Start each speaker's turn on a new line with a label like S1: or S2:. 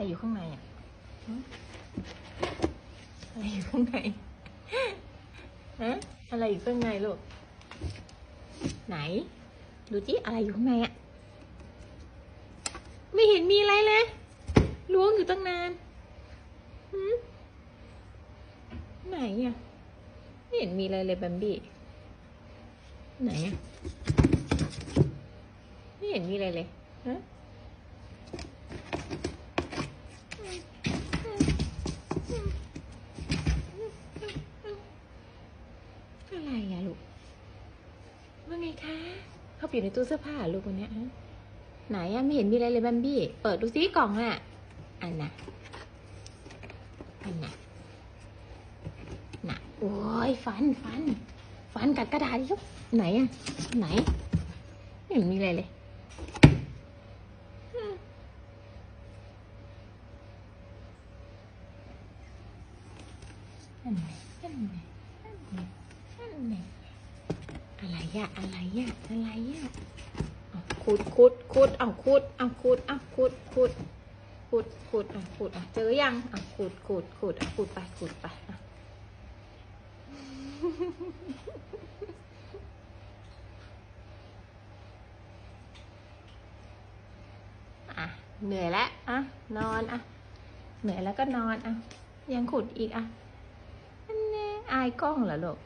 S1: อะไรอยู่ข้างในอะอะไรอยู่ข้างในฮะอะไรอยู่ข้างในลูก ไหน ดูจิอะไรอยู่ข้างในอะ ไม่เห็นมีอะไรเลยล้วงอยู่ตั้งนานหืมไหนอะ ไม่เห็นมีอะไรเลยแบมบี้ ไหนอะ ไม่เห็นมีอะไรเลยฮะ อะไรอะลูกว่าไงคะ เขาไปอยู่ในตู้เสื้อผ้าเหรอลูกคนเนี้ยฮะไหนอะไม่เห็นมีอะไรเลยแบมบี้ เปิดดูซิกล่องอะอันน่ะ อันน่ะ น่ะ โอ้ยฟันฟัน ฟันกัดกระดาษยุบไหนอะไหน ไม่เห็นมีอะไรเลยอืมอันไหนอันไหนอันไหน อันไหนอะไรอะอะไรอะอะไรอะเอาขุดขุดขุดเอาขุดเอาขุดเอาขุดขุดขุดขุดเอาขุดอะเจอยังเอาขุดขุดขุดเอาขุดไปขุดไปอะอะเหนื่อยแล้วอะนอนอะเหนื่อยแล้วก็นอนอะยังขุดอีกอะอันแน่อายกล้องเหรอลูก